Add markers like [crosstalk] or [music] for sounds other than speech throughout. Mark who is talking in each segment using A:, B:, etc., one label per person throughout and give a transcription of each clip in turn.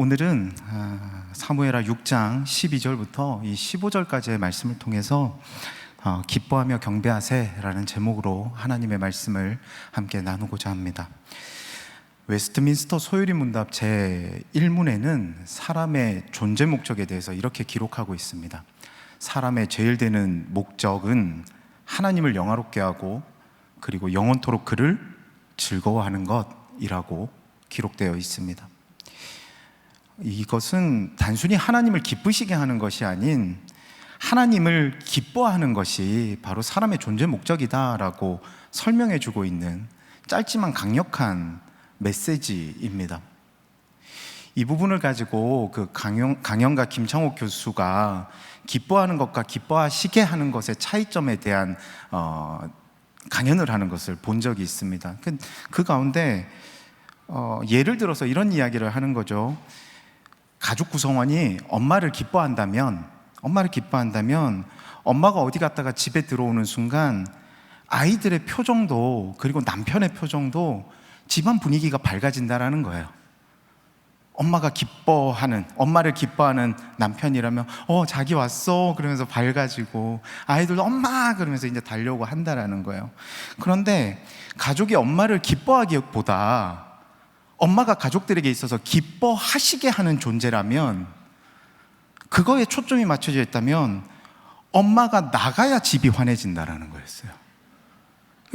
A: 오늘은 아, 사무엘하 6장 12절부터 이 15절까지의 말씀을 통해서 어, 기뻐하며 경배하세라는 제목으로 하나님의 말씀을 함께 나누고자 합니다. 웨스트민스터 소유리 문답 제 1문에는 사람의 존재 목적에 대해서 이렇게 기록하고 있습니다. 사람의 제일 되는 목적은 하나님을 영화롭게 하고 그리고 영원토록 그를 즐거워하는 것이라고 기록되어 있습니다. 이것은 단순히 하나님을 기쁘시게 하는 것이 아닌 하나님을 기뻐하는 것이 바로 사람의 존재 목적이다라고 설명해 주고 있는 짧지만 강력한 메시지입니다. 이 부분을 가지고 그 강영, 강영가 김창옥 교수가 기뻐하는 것과 기뻐하시게 하는 것의 차이점에 대한 어, 강연을 하는 것을 본 적이 있습니다. 그, 그 가운데 어, 예를 들어서 이런 이야기를 하는 거죠. 가족 구성원이 엄마를 기뻐한다면, 엄마를 기뻐한다면, 엄마가 어디 갔다가 집에 들어오는 순간 아이들의 표정도 그리고 남편의 표정도 집안 분위기가 밝아진다라는 거예요. 엄마가 기뻐하는, 엄마를 기뻐하는 남편이라면, 어, 자기 왔어. 그러면서 밝아지고, 아이들도 엄마! 그러면서 이제 달려오고 한다라는 거예요. 그런데 가족이 엄마를 기뻐하기보다 엄마가 가족들에게 있어서 기뻐하시게 하는 존재라면 그거에 초점이 맞춰져 있다면 엄마가 나가야 집이 환해진다라는 거였어요.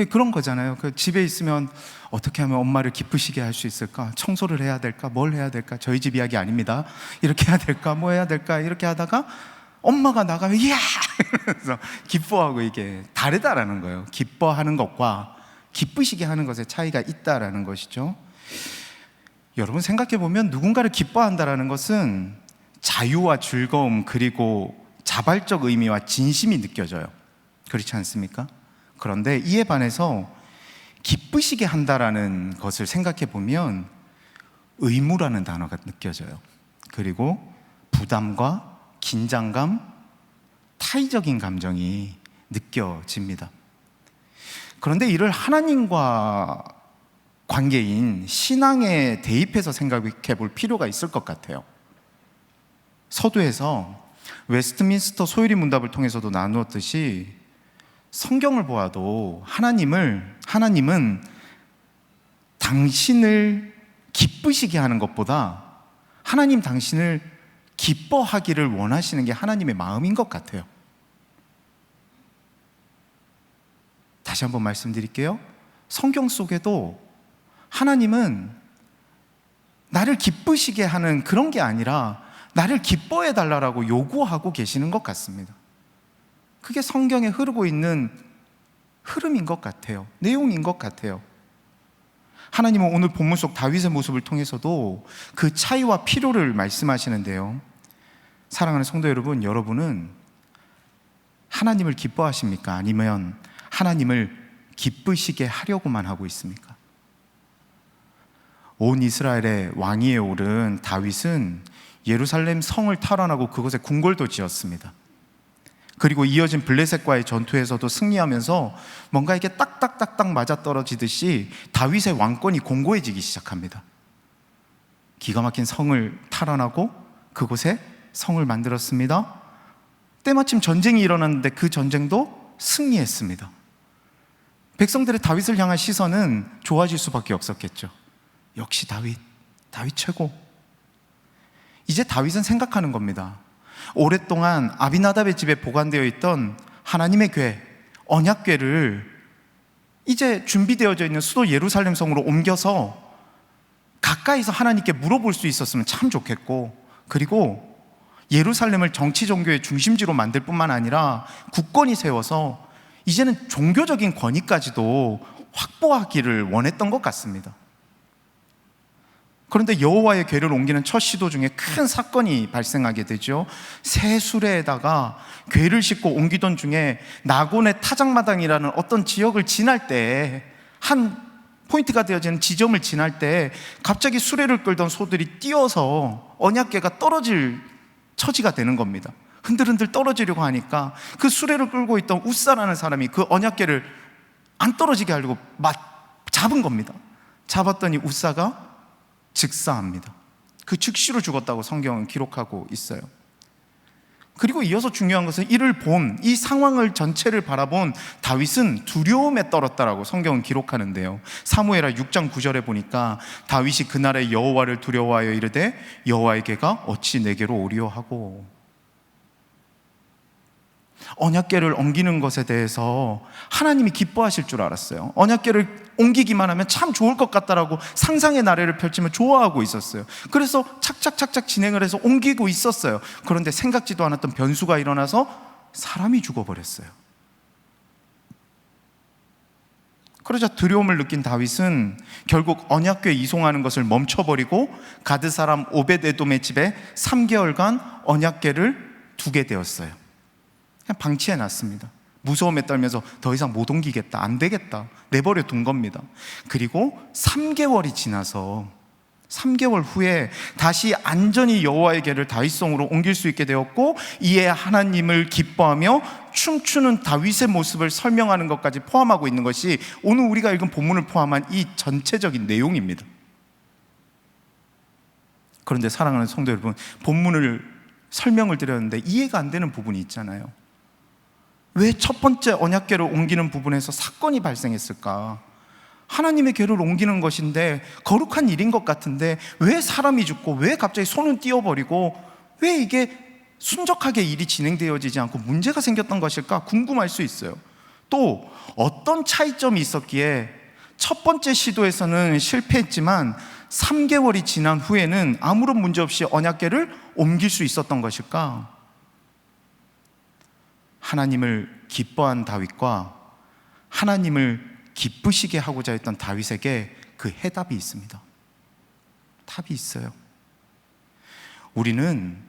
A: 그런 거잖아요. 그 집에 있으면 어떻게 하면 엄마를 기쁘시게 할 수 있을까? 청소를 해야 될까? 뭘 해야 될까? 저희 집 이야기 아닙니다. 이렇게 해야 될까? 뭐 해야 될까? 이렇게 하다가 엄마가 나가면 이야! 그래서 기뻐하고 이게 다르다라는 거예요. 기뻐하는 것과 기쁘시게 하는 것의 차이가 있다라는 것이죠. 여러분 생각해 보면 누군가를 기뻐한다라는 것은 자유와 즐거움 그리고 자발적 의미와 진심이 느껴져요. 그렇지 않습니까? 그런데 이에 반해서 기쁘시게 한다라는 것을 생각해 보면 의무라는 단어가 느껴져요. 그리고 부담과 긴장감, 타의적인 감정이 느껴집니다. 그런데 이를 하나님과 관계인 신앙에 대입해서 생각해 볼 필요가 있을 것 같아요. 서두에서 웨스트민스터 소유리 문답을 통해서도 나누었듯이 성경을 보아도 하나님을 하나님은 당신을 기쁘시게 하는 것보다 하나님 당신을 기뻐하기를 원하시는 게 하나님의 마음인 것 같아요. 다시 한번 말씀드릴게요. 성경 속에도 하나님은 나를 기쁘시게 하는 그런 게 아니라 나를 기뻐해 달라고 요구하고 계시는 것 같습니다. 그게 성경에 흐르고 있는 흐름인 것 같아요. 내용인 것 같아요. 하나님은 오늘 본문 속 다윗의 모습을 통해서도 그 차이와 필요를 말씀하시는데요. 사랑하는 성도 여러분, 여러분은 하나님을 기뻐하십니까? 아니면 하나님을 기쁘시게 하려고만 하고 있습니까? 온 이스라엘의 왕위에 오른 다윗은 예루살렘 성을 탈환하고 그곳에 궁궐도 지었습니다. 그리고 이어진 블레셋과의 전투에서도 승리하면서 뭔가 이게 딱딱딱딱 맞아 떨어지듯이 다윗의 왕권이 공고해지기 시작합니다. 기가 막힌 성을 탈환하고 그곳에 성을 만들었습니다. 때마침 전쟁이 일어났는데 그 전쟁도 승리했습니다. 백성들의 다윗을 향한 시선은 좋아질 수밖에 없었겠죠. 역시 다윗, 다윗 최고. 이제 다윗은 생각하는 겁니다. 오랫동안 아비나답의 집에 보관되어 있던 하나님의 궤, 언약궤를 이제 준비되어져 있는 수도 예루살렘 성으로 옮겨서 가까이서 하나님께 물어볼 수 있었으면 참 좋겠고, 그리고 예루살렘을 정치 종교의 중심지로 만들 뿐만 아니라 국권이 세워서 이제는 종교적인 권위까지도 확보하기를 원했던 것 같습니다. 그런데 여호와의 궤를 옮기는 첫 시도 중에 큰 사건이 발생하게 되죠. 새 수레에다가 궤를 싣고 옮기던 중에 나곤의 타작마당이라는 어떤 지역을 지날 때 한 포인트가 되어지는 지점을 지날 때 갑자기 수레를 끌던 소들이 뛰어서 언약궤가 떨어질 처지가 되는 겁니다. 흔들흔들 떨어지려고 하니까 그 수레를 끌고 있던 우사라는 사람이 그 언약궤를 안 떨어지게 하려고 잡은 겁니다. 잡았더니 우사가 즉사합니다. 그 즉시로 죽었다고 성경은 기록하고 있어요. 그리고 이어서 중요한 것은 이를 본 이 상황을 전체를 바라본 다윗은 두려움에 떨었다라고 성경은 기록하는데요. 사무엘하 6장 9절에 보니까 다윗이 그날의 여호와를 두려워하여 이르되 여호와에게가 어찌 내게로 오리요 하고 언약궤를 옮기는 것에 대해서 하나님이 기뻐하실 줄 알았어요. 언약궤를 옮기기만 하면 참 좋을 것 같다라고 상상의 나래를 펼치며 좋아하고 있었어요. 그래서 착착착착 진행을 해서 옮기고 있었어요. 그런데 생각지도 않았던 변수가 일어나서 사람이 죽어버렸어요. 그러자 두려움을 느낀 다윗은 결국 언약궤 이송하는 것을 멈춰버리고 가드 사람 오벳에돔의 집에 3개월간 언약궤를 두게 되었어요. 그냥 방치해 놨습니다. 무서움에 떨면서 더 이상 못 옮기겠다. 안 되겠다. 내버려 둔 겁니다. 그리고 3개월이 지나서 3개월 후에 다시 안전히 여호와의 궤를 다윗성으로 옮길 수 있게 되었고 이에 하나님을 기뻐하며 춤추는 다윗의 모습을 설명하는 것까지 포함하고 있는 것이 오늘 우리가 읽은 본문을 포함한 이 전체적인 내용입니다. 그런데 사랑하는 성도 여러분, 본문을 설명을 드렸는데 이해가 안 되는 부분이 있잖아요. 왜 첫 번째 언약궤를 옮기는 부분에서 사건이 발생했을까? 하나님의 궤를 옮기는 것인데 거룩한 일인 것 같은데 왜 사람이 죽고 왜 갑자기 손은 띄어버리고 왜 이게 순적하게 일이 진행되어지지 않고 문제가 생겼던 것일까 궁금할 수 있어요. 또 어떤 차이점이 있었기에 첫 번째 시도에서는 실패했지만 3개월이 지난 후에는 아무런 문제 없이 언약궤를 옮길 수 있었던 것일까? 하나님을 기뻐한 다윗과 하나님을 기쁘시게 하고자 했던 다윗에게 그 해답이 있습니다. 답이 있어요. 우리는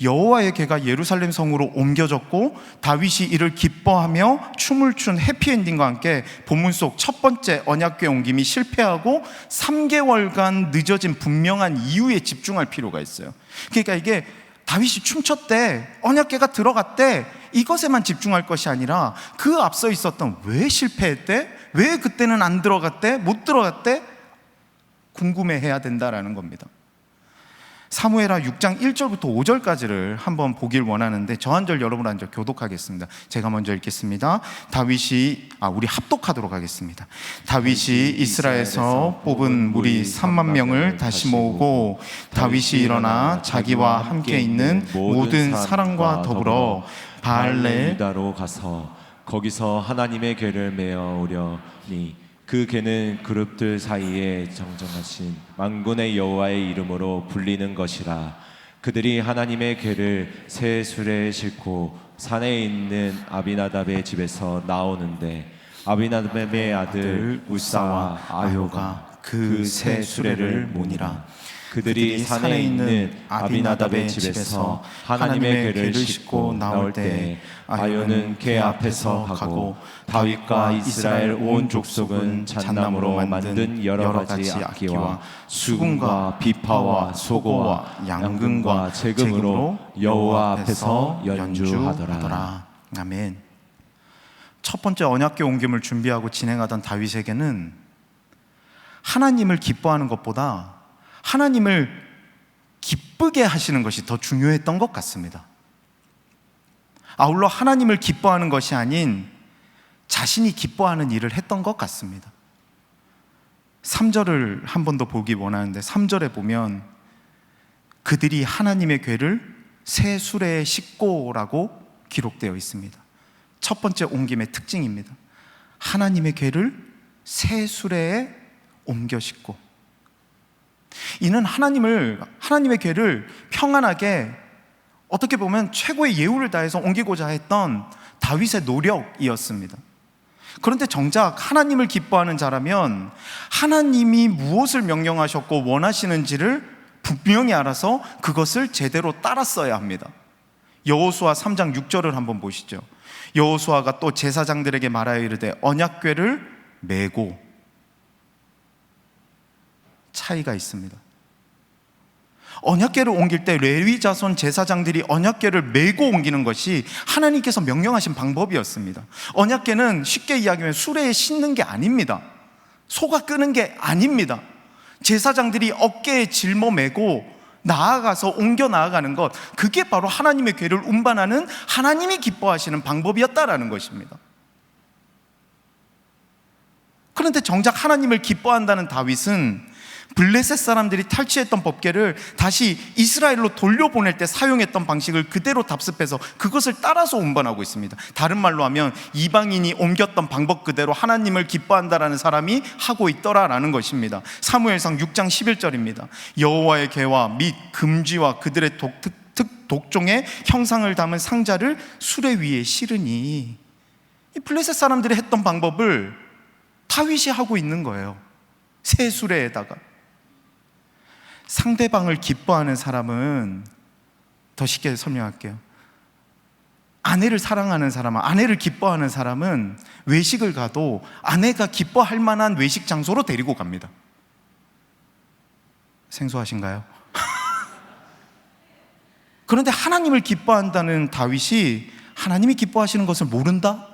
A: 여호와의 개가 예루살렘 성으로 옮겨졌고 다윗이 이를 기뻐하며 춤을 춘 해피엔딩과 함께 본문 속 첫 번째 언약궤 옮김이 실패하고 3개월간 늦어진 분명한 이유에 집중할 필요가 있어요. 그러니까 이게 다윗이 춤췄대, 언약궤가 들어갔대, 이것에만 집중할 것이 아니라 그 앞서 있었던 왜 실패했대? 왜 그때는 안 들어갔대? 못 들어갔대? 궁금해해야 된다라는 겁니다. 사무엘하 6장 1절부터 5절까지를 한번 보길 원하는데 저 한 절 여러분 한 절 교독하겠습니다. 제가 먼저 읽겠습니다. 다윗이 아 우리 합독하도록 하겠습니다. 다윗이 이스라엘에서 뽑은 무리 3만 명을 다시 모으고 다윗이 일어나 자기와 함께 있는 모든 사람과 더불어 바알레
B: 유다로 가서 거기서 하나님의 궤를 메어 오려니 그 궤는 그룹들 사이에 정정하신 만군의 여호와의 이름으로 불리는 것이라. 그들이 하나님의 궤를 새 수레에 싣고 산에 있는 아비나답의 집에서 나오는데 아비나답의 아들 우사와 아효가 그 새 수레를 모니라 그들이 산에 있는 아비나답의 집에서 하나님의 궤를 싣고 나올 때 아요는 궤 앞에서 가고 다윗과 이스라엘 온 족속은 잣나무로 만든 여러 가지 악기와 수금과 비파와 소고와 양금과 재금으로 여호와 앞에서 연주하더라.
A: 아멘. 첫 번째 언약궤 옮김을 준비하고 진행하던 다윗에게는 하나님을 기뻐하는 것보다 하나님을 기쁘게 하시는 것이 더 중요했던 것 같습니다. 아울러 하나님을 기뻐하는 것이 아닌 자신이 기뻐하는 일을 했던 것 같습니다. 3절을 한 번 더 보기 원하는데 3절에 보면 그들이 하나님의 궤를 새 수레에 싣고라고 기록되어 있습니다. 첫 번째 옮김의 특징입니다. 하나님의 궤를 새 수레에 옮겨 싣고 이는 하나님을 하나님의 궤를 평안하게 어떻게 보면 최고의 예우를 다해서 옮기고자 했던 다윗의 노력이었습니다. 그런데 정작 하나님을 기뻐하는 자라면 하나님이 무엇을 명령하셨고 원하시는지를 분명히 알아서 그것을 제대로 따랐어야 합니다. 여호수아 3장 6절을 한번 보시죠. 여호수아가 또 제사장들에게 말하여 이르되 언약궤를 메고 차이가 있습니다. 언약궤를 옮길 때 레위 자손 제사장들이 언약궤를 메고 옮기는 것이 하나님께서 명령하신 방법이었습니다. 언약궤는 쉽게 이야기하면 수레에 싣는 게 아닙니다. 소가 끄는 게 아닙니다. 제사장들이 어깨에 짊어 메고 나아가서 옮겨 나아가는 것, 그게 바로 하나님의 괴를 운반하는 하나님이 기뻐하시는 방법이었다라는 것입니다. 그런데 정작 하나님을 기뻐한다는 다윗은 블레셋 사람들이 탈취했던 법궤를 다시 이스라엘로 돌려보낼 때 사용했던 방식을 그대로 답습해서 그것을 따라서 운반하고 있습니다. 다른 말로 하면 이방인이 옮겼던 방법 그대로 하나님을 기뻐한다라는 사람이 하고 있더라라는 것입니다. 사무엘상 6장 11절입니다. 여호와의 계와 및 금지와 그들의 독, 특, 특, 독종의 형상을 담은 상자를 수레 위에 실으니 이 블레셋 사람들이 했던 방법을 다윗이 하고 있는 거예요. 새 수레에다가 상대방을 기뻐하는 사람은 더 쉽게 설명할게요. 아내를 사랑하는 사람은 아내를 기뻐하는 사람은 외식을 가도 아내가 기뻐할 만한 외식 장소로 데리고 갑니다. 생소하신가요? [laughs] 그런데 하나님을 기뻐한다는 다윗이 하나님이 기뻐하시는 것을 모른다?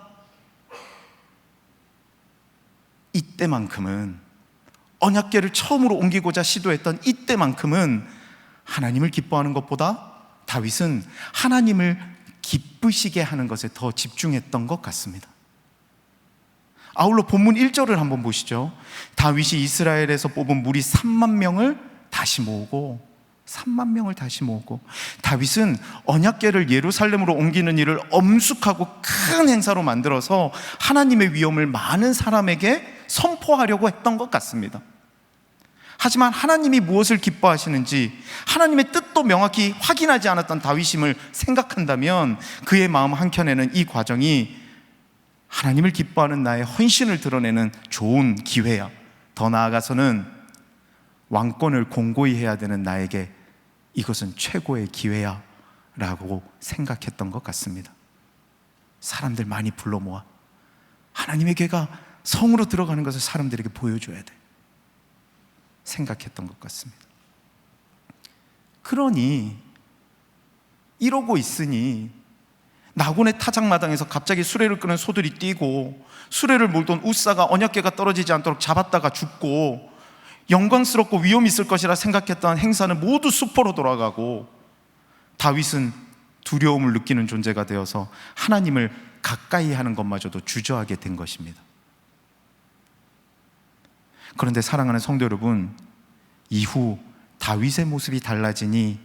A: 이때만큼은 언약계를 처음으로 옮기고자 시도했던 이때만큼은 하나님을 기뻐하는 것보다 다윗은 하나님을 기쁘시게 하는 것에 더 집중했던 것 같습니다. 아울러 본문 1절을 한번 보시죠. 다윗이 이스라엘에서 뽑은 무리 3만 명을 다시 모으고 3만 명을 다시 모으고 다윗은 언약궤를 예루살렘으로 옮기는 일을 엄숙하고 큰 행사로 만들어서 하나님의 위엄을 많은 사람에게 선포하려고 했던 것 같습니다. 하지만 하나님이 무엇을 기뻐하시는지 하나님의 뜻도 명확히 확인하지 않았던 다윗임을 생각한다면 그의 마음 한켠에는 이 과정이 하나님을 기뻐하는 나의 헌신을 드러내는 좋은 기회야. 더 나아가서는 왕권을 공고히 해야 되는 나에게 이것은 최고의 기회야. 라고 생각했던 것 같습니다. 사람들 많이 불러 모아. 하나님의 괴가 성으로 들어가는 것을 사람들에게 보여줘야 돼. 생각했던 것 같습니다. 그러니 이러고 있으니 나곤의 타작마당에서 갑자기 수레를 끄는 소들이 뛰고 수레를 몰던 우사가 언약궤가 떨어지지 않도록 잡았다가 죽고 영광스럽고 위험 있을 것이라 생각했던 행사는 모두 수포로 돌아가고 다윗은 두려움을 느끼는 존재가 되어서 하나님을 가까이 하는 것마저도 주저하게 된 것입니다. 그런데 사랑하는 성도 여러분, 이후 다윗의 모습이 달라지니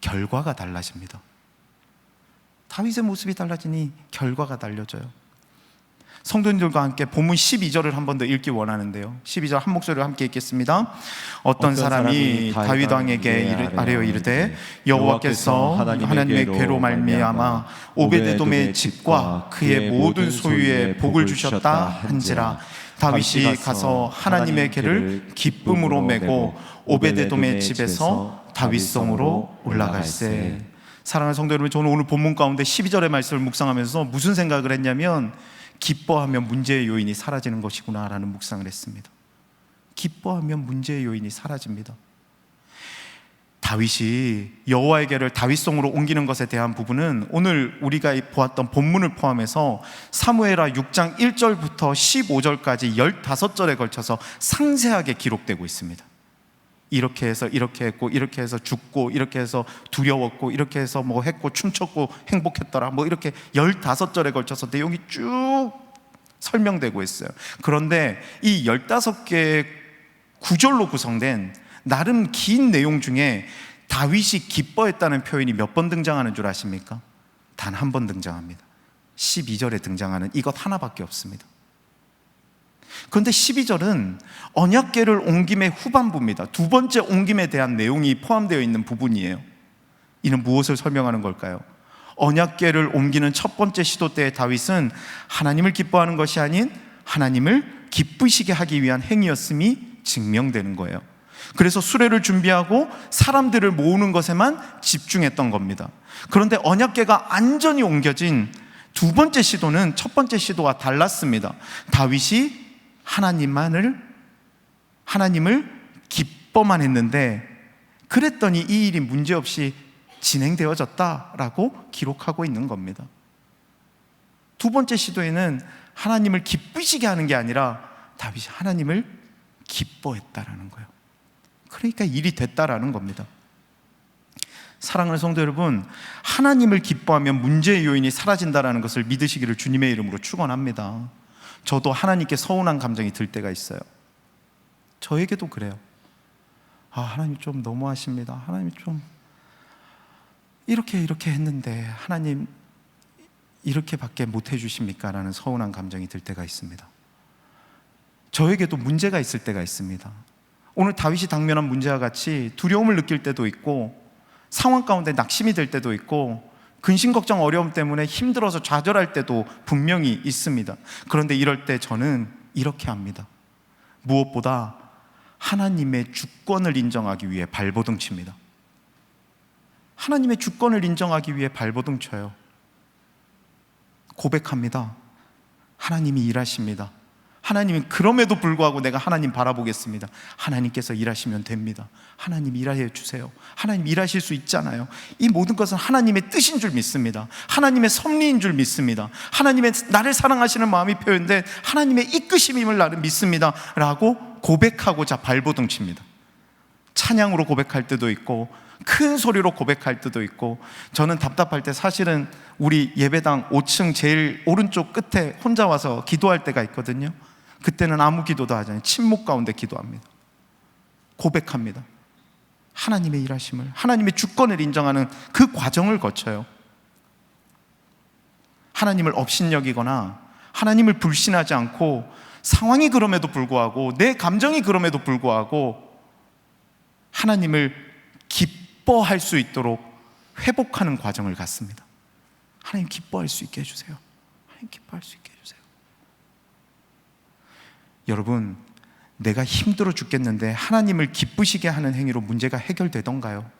A: 결과가 달라집니다. 다윗의 모습이 달라지니 결과가 달려져요. 성도님들과 함께 본문 12절을 한 번 더 읽기 원하는데요. 12절 한 목소리로 함께 읽겠습니다. 어떤,
B: 어떤
A: 사람이
B: 사람이
A: 다윗 왕에게 아뢰어 이르되 여호와께서
B: 하나님의 괴로
A: 말미암아 오베데돔의 집과 그의 모든 소유에 복을 주셨다 한지라 다윗이 가서 하나님의 괴를 기쁨으로 메고 오베데돔의 집에서 다윗성으로 올라갈세. 사랑하는 성도 여러분, 저는 오늘 본문 가운데 12절의 말씀을 묵상하면서 무슨 생각을 했냐면 기뻐하면 문제의 요인이 사라지는 것이구나라는 묵상을 했습니다. 기뻐하면 문제의 요인이 사라집니다. 다윗이 여호와에게를 다윗성으로 옮기는 것에 대한 부분은 오늘 우리가 보았던 본문을 포함해서 사무엘하 6장 1절부터 15절까지 15절에 걸쳐서 상세하게 기록되고 있습니다. 이렇게 해서 이렇게 했고 이렇게 해서 죽고 이렇게 해서 두려웠고 이렇게 해서 뭐 했고 춤췄고 행복했더라 뭐 이렇게 15절에 걸쳐서 내용이 쭉 설명되고 있어요. 그런데 이 15개의 구절로 구성된 나름 긴 내용 중에 다윗이 기뻐했다는 표현이 몇 번 등장하는 줄 아십니까? 단 한 번 등장합니다. 12절에 등장하는 이것 하나밖에 없습니다. 그런데 12절은 언약계를 옮김의 후반부입니다. 두 번째 옮김에 대한 내용이 포함되어 있는 부분이에요. 이는 무엇을 설명하는 걸까요? 언약계를 옮기는 첫 번째 시도 때의 다윗은 하나님을 기뻐하는 것이 아닌 하나님을 기쁘시게 하기 위한 행위였음이 증명되는 거예요. 그래서 수레를 준비하고 사람들을 모으는 것에만 집중했던 겁니다. 그런데 언약계가 안전히 옮겨진 두 번째 시도는 첫 번째 시도와 달랐습니다. 다윗이 하나님만을 하나님을 기뻐만 했는데 그랬더니 이 일이 문제없이 진행되어졌다라고 기록하고 있는 겁니다. 두 번째 시도에는 하나님을 기쁘시게 하는 게 아니라 다윗이 하나님을 기뻐했다라는 거예요. 그러니까 일이 됐다라는 겁니다. 사랑하는 성도 여러분, 하나님을 기뻐하면 문제의 요인이 사라진다라는 것을 믿으시기를 주님의 이름으로 축원합니다. 저도 하나님께 서운한 감정이 들 때가 있어요. 저에게도 그래요. 아, 하나님 좀 너무하십니다. 하나님 좀 이렇게 이렇게 했는데 하나님 이렇게밖에 못 해주십니까? 라는 서운한 감정이 들 때가 있습니다. 저에게도 문제가 있을 때가 있습니다. 오늘 다윗이 당면한 문제와 같이 두려움을 느낄 때도 있고 상황 가운데 낙심이 될 때도 있고 근심 걱정 어려움 때문에 힘들어서 좌절할 때도 분명히 있습니다. 그런데 이럴 때 저는 이렇게 합니다. 무엇보다 하나님의 주권을 인정하기 위해 발버둥 칩니다. 하나님의 주권을 인정하기 위해 발버둥 쳐요. 고백합니다. 하나님이 일하십니다. 하나님은 그럼에도 불구하고 내가 하나님 바라보겠습니다. 하나님께서 일하시면 됩니다. 하나님 일하여 주세요. 하나님 일하실 수 있잖아요. 이 모든 것은 하나님의 뜻인 줄 믿습니다. 하나님의 섭리인 줄 믿습니다. 하나님의 나를 사랑하시는 마음이 표현된 하나님의 이끄심임을 나를 믿습니다. 라고 고백하고자 발버둥 칩니다. 찬양으로 고백할 때도 있고 큰 소리로 고백할 때도 있고 저는 답답할 때 사실은 우리 예배당 5층 제일 오른쪽 끝에 혼자 와서 기도할 때가 있거든요. 그때는 아무 기도도 하지 않아요. 침묵 가운데 기도합니다. 고백합니다. 하나님의 일하심을 하나님의 주권을 인정하는 그 과정을 거쳐요. 하나님을 업신여기거나 하나님을 불신하지 않고 상황이 그럼에도 불구하고 내 감정이 그럼에도 불구하고 하나님을 기뻐할 수 있도록 회복하는 과정을 갖습니다. 하나님 기뻐할 수 있게 해주세요. 하나님 기뻐할 수 있게. 여러분, 내가 힘들어 죽겠는데 하나님을 기쁘시게 하는 행위로 문제가 해결되던가요?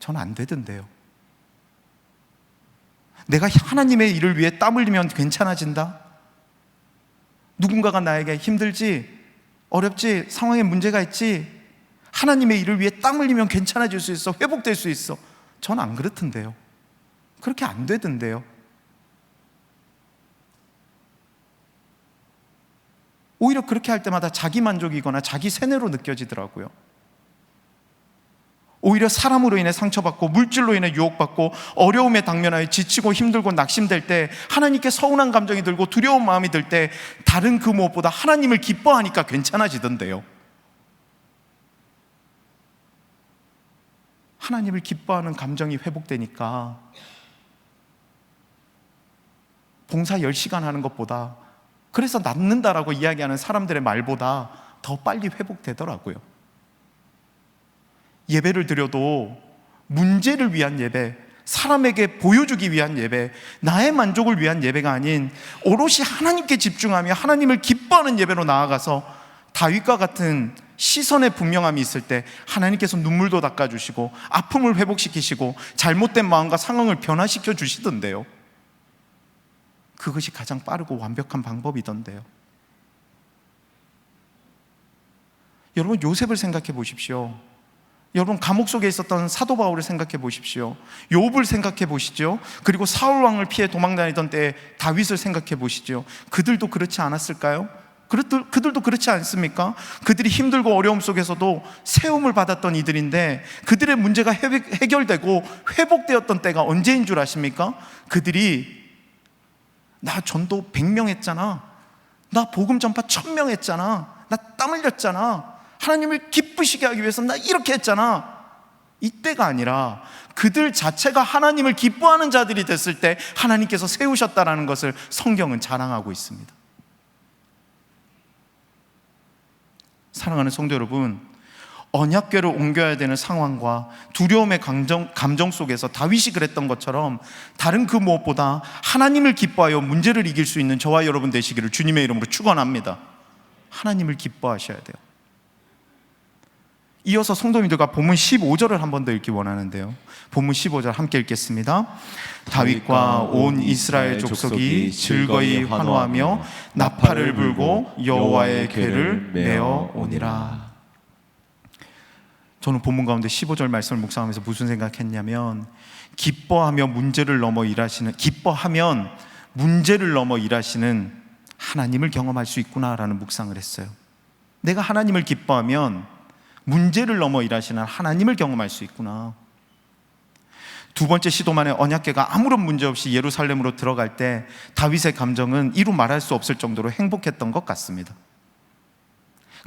A: 저는 안 되던데요. 내가 하나님의 일을 위해 땀 흘리면 괜찮아진다? 누군가가 나에게 힘들지, 어렵지, 상황에 문제가 있지, 하나님의 일을 위해 땀 흘리면 괜찮아질 수 있어, 회복될 수 있어. 저는 안 그렇던데요. 그렇게 안 되던데요. 오히려 그렇게 할 때마다 자기 만족이거나 자기 세뇌로 느껴지더라고요. 오히려 사람으로 인해 상처받고 물질로 인해 유혹받고 어려움에 당면하여 지치고 힘들고 낙심될 때 하나님께 서운한 감정이 들고 두려운 마음이 들 때 다른 그 무엇보다 하나님을 기뻐하니까 괜찮아지던데요. 하나님을 기뻐하는 감정이 회복되니까 봉사 10시간 하는 것보다 그래서 낫는다라고 이야기하는 사람들의 말보다 더 빨리 회복되더라고요. 예배를 드려도 문제를 위한 예배, 사람에게 보여주기 위한 예배, 나의 만족을 위한 예배가 아닌 오롯이 하나님께 집중하며 하나님을 기뻐하는 예배로 나아가서 다윗과 같은 시선의 분명함이 있을 때 하나님께서 눈물도 닦아주시고 아픔을 회복시키시고 잘못된 마음과 상황을 변화시켜 주시던데요. 그것이 가장 빠르고 완벽한 방법이던데요. 여러분 요셉을 생각해 보십시오. 여러분 감옥 속에 있었던 사도 바울을 생각해 보십시오. 욥을 생각해 보시죠. 그리고 사울 왕을 피해 도망다니던 때 다윗을 생각해 보시죠. 그들도 그렇지 않았을까요? 그들, 그들도 그렇지 않습니까? 그들이 힘들고 어려움 속에서도 세움을 받았던 이들인데 그들의 문제가 해결되고 회복되었던 때가 언제인 줄 아십니까? 그들이 나 전도 100명 했잖아. 나 복음 전파 1000명 했잖아. 나 땀 흘렸잖아. 하나님을 기쁘시게 하기 위해서 나 이렇게 했잖아. 이때가 아니라 그들 자체가 하나님을 기뻐하는 자들이 됐을 때 하나님께서 세우셨다라는 것을 성경은 자랑하고 있습니다. 사랑하는 성도 여러분, 언약궤를 옮겨야 되는 상황과 두려움의 감정, 감정 속에서 다윗이 그랬던 것처럼 다른 그 무엇보다 하나님을 기뻐하여 문제를 이길 수 있는 저와 여러분 되시기를 주님의 이름으로 축원합니다. 하나님을 기뻐하셔야 돼요. 이어서 성도님들과 본문 15절을 한 번 더 읽기 원하는데요. 본문 15절 함께 읽겠습니다. 다윗과 온 이스라엘 족속이 즐거이 환호하며 나팔을 불고 여호와의 궤를 메어 오니라. 저는 본문 가운데 15절 말씀을 묵상하면서 무슨 생각했냐면 기뻐하며 문제를 넘어 일하시는 기뻐하면 문제를 넘어 일하시는 하나님을 경험할 수 있구나라는 묵상을 했어요. 내가 하나님을 기뻐하면 문제를 넘어 일하시는 하나님을 경험할 수 있구나. 두 번째 시도만에 언약궤가 아무런 문제 없이 예루살렘으로 들어갈 때 다윗의 감정은 이루 말할 수 없을 정도로 행복했던 것 같습니다.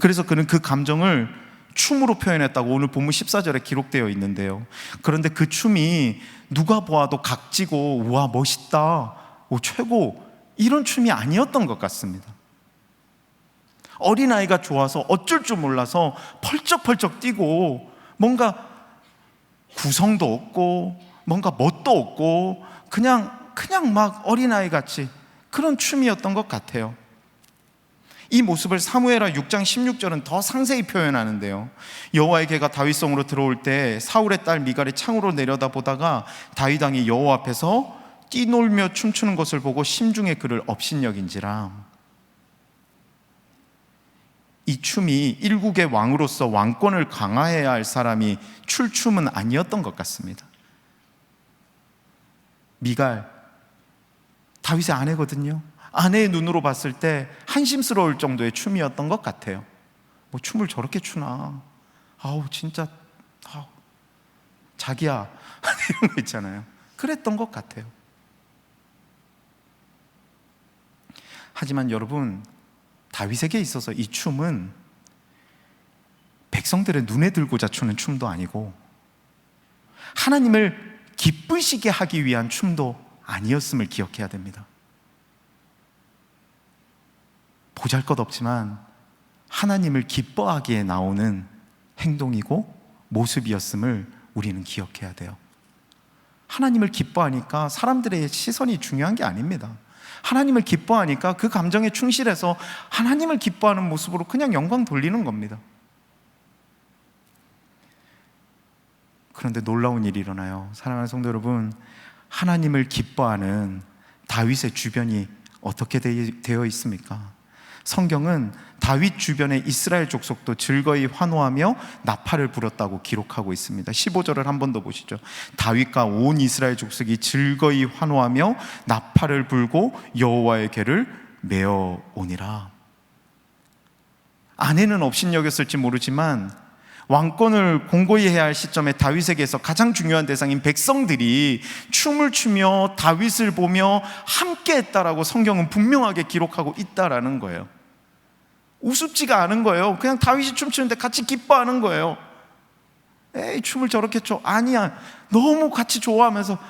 A: 그래서 그는 그 감정을 춤으로 표현했다고 오늘 본문 14절에 기록되어 있는데요. 그런데 그 춤이 누가 보아도 각지고 우와 멋있다. 오 최고 이런 춤이 아니었던 것 같습니다. 어린아이가 좋아서 어쩔 줄 몰라서 펄쩍펄쩍 뛰고 뭔가 구성도 없고 뭔가 멋도 없고 그냥 그냥 막 어린아이 같이 그런 춤이었던 것 같아요. 이 모습을 사무엘하 6장 16절은 더 상세히 표현하는데요. 여호와의 개가 다윗성으로 들어올 때 사울의 딸 미갈이 창으로 내려다보다가 다윗 왕이 여호와 앞에서 뛰놀며 춤추는 것을 보고 심중에 그를 업신여긴지라. 이 춤이 일국의 왕으로서 왕권을 강화해야 할 사람이 출 춤은 아니었던 것 같습니다. 미갈 다윗의 아내거든요. 아내의 눈으로 봤을 때 한심스러울 정도의 춤이었던 것 같아요. 뭐 춤을 저렇게 추나? 아우 진짜 아우 자기야 [laughs] 이런 거 있잖아요. 그랬던 것 같아요. 하지만 여러분 다윗에게 있어서 이 춤은 백성들의 눈에 들고자 추는 춤도 아니고 하나님을 기쁘시게 하기 위한 춤도 아니었음을 기억해야 됩니다. 보잘 것 없지만 하나님을 기뻐하기에 나오는 행동이고 모습이었음을 우리는 기억해야 돼요. 하나님을 기뻐하니까 사람들의 시선이 중요한 게 아닙니다. 하나님을 기뻐하니까 그 감정에 충실해서 하나님을 기뻐하는 모습으로 그냥 영광 돌리는 겁니다. 그런데 놀라운 일이 일어나요. 사랑하는 성도 여러분, 하나님을 기뻐하는 다윗의 주변이 어떻게 되- 되어 있습니까? 성경은 다윗 주변의 이스라엘 족속도 즐거이 환호하며 나팔을 불었다고 기록하고 있습니다. 15절을 한 번 더 보시죠. 다윗과 온 이스라엘 족속이 즐거이 환호하며 나팔을 불고 여호와의 궤를 메어 오니라. 아내는 업신여겼을지 모르지만 왕권을 공고히 해야 할 시점에 다윗에게서 가장 중요한 대상인 백성들이 춤을 추며 다윗을 보며 함께 했다라고 성경은 분명하게 기록하고 있다라는 거예요. 우습지가 않은 거예요. 그냥 다윗이 춤추는데 같이 기뻐하는 거예요. 에이, 춤을 저렇게 춰. 아니야. 너무 같이 좋아하면서, 하,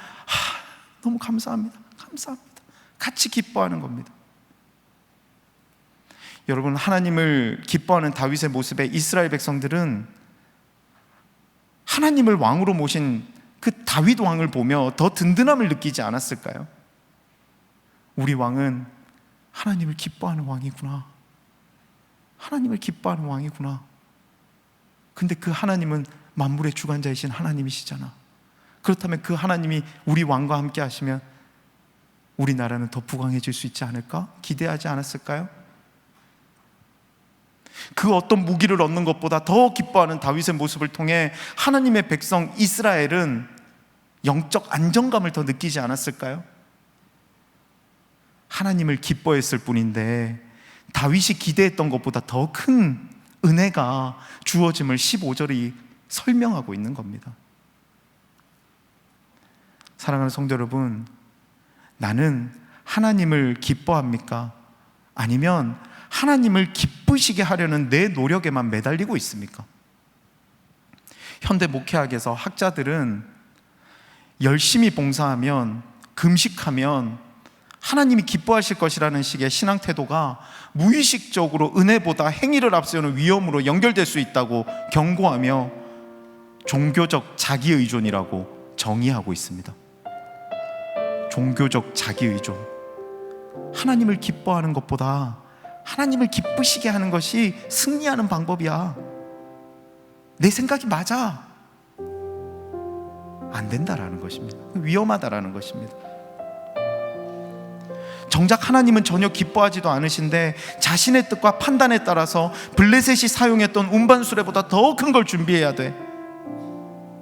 A: 너무 감사합니다. 감사합니다. 같이 기뻐하는 겁니다. 여러분, 하나님을 기뻐하는 다윗의 모습에 이스라엘 백성들은 하나님을 왕으로 모신 그 다윗 왕을 보며 더 든든함을 느끼지 않았을까요? 우리 왕은 하나님을 기뻐하는 왕이구나. 하나님을 기뻐하는 왕이구나. 근데 그 하나님은 만물의 주관자이신 하나님이시잖아. 그렇다면 그 하나님이 우리 왕과 함께 하시면 우리나라는 더 부강해질 수 있지 않을까? 기대하지 않았을까요? 그 어떤 무기를 얻는 것보다 더 기뻐하는 다윗의 모습을 통해 하나님의 백성 이스라엘은 영적 안정감을 더 느끼지 않았을까요? 하나님을 기뻐했을 뿐인데 다윗이 기대했던 것보다 더 큰 은혜가 주어짐을 15절이 설명하고 있는 겁니다. 사랑하는 성도 여러분, 나는 하나님을 기뻐합니까? 아니면 하나님을 기쁘시게 하려는 내 노력에만 매달리고 있습니까? 현대 목회학에서 학자들은 열심히 봉사하면 금식하면 하나님이 기뻐하실 것이라는 식의 신앙 태도가 무의식적으로 은혜보다 행위를 앞세우는 위험으로 연결될 수 있다고 경고하며 종교적 자기의존이라고 정의하고 있습니다. 종교적 자기의존. 하나님을 기뻐하는 것보다 하나님을 기쁘시게 하는 것이 승리하는 방법이야. 내 생각이 맞아. 안 된다라는 것입니다. 위험하다라는 것입니다. 정작 하나님은 전혀 기뻐하지도 않으신데 자신의 뜻과 판단에 따라서 블레셋이 사용했던 운반 수레보다 더 큰 걸 준비해야 돼.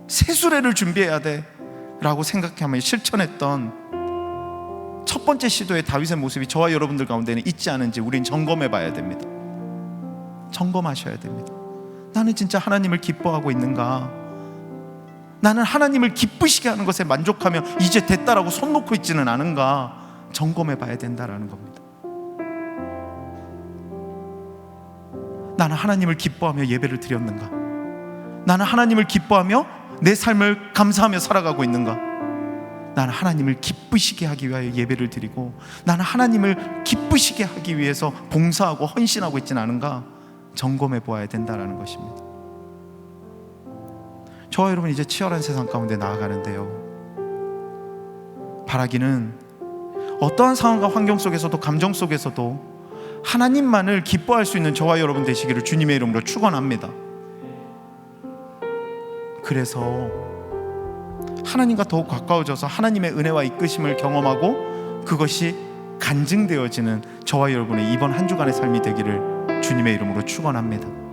A: 새 수레를 준비해야 돼. 라고 생각하며 실천했던 첫 번째 시도의 다윗의 모습이 저와 여러분들 가운데는 있지 않은지 우린 점검해 봐야 됩니다. 점검하셔야 됩니다. 나는 진짜 하나님을 기뻐하고 있는가? 나는 하나님을 기쁘시게 하는 것에 만족하며 이제 됐다라고 손 놓고 있지는 않은가 점검해 봐야 된다라는 겁니다. 나는 하나님을 기뻐하며 예배를 드렸는가? 나는 하나님을 기뻐하며 내 삶을 감사하며 살아가고 있는가? 나는 하나님을 기쁘시게 하기 위하여 예배를 드리고 나는 하나님을 기쁘시게 하기 위해서 봉사하고 헌신하고 있지는 않은가? 점검해 보아야 된다라는 것입니다. 저와 여러분 이제 치열한 세상 가운데 나아가는데요. 바라기는 어떠한 상황과 환경 속에서도 감정 속에서도 하나님만을 기뻐할 수 있는 저와 여러분 되시기를 주님의 이름으로 축원합니다. 그래서 하나님과 더욱 가까워져서 하나님의 은혜와 이끄심을 경험하고 그것이 간증되어지는 저와 여러분의 이번 한 주간의 삶이 되기를 주님의 이름으로 축원합니다.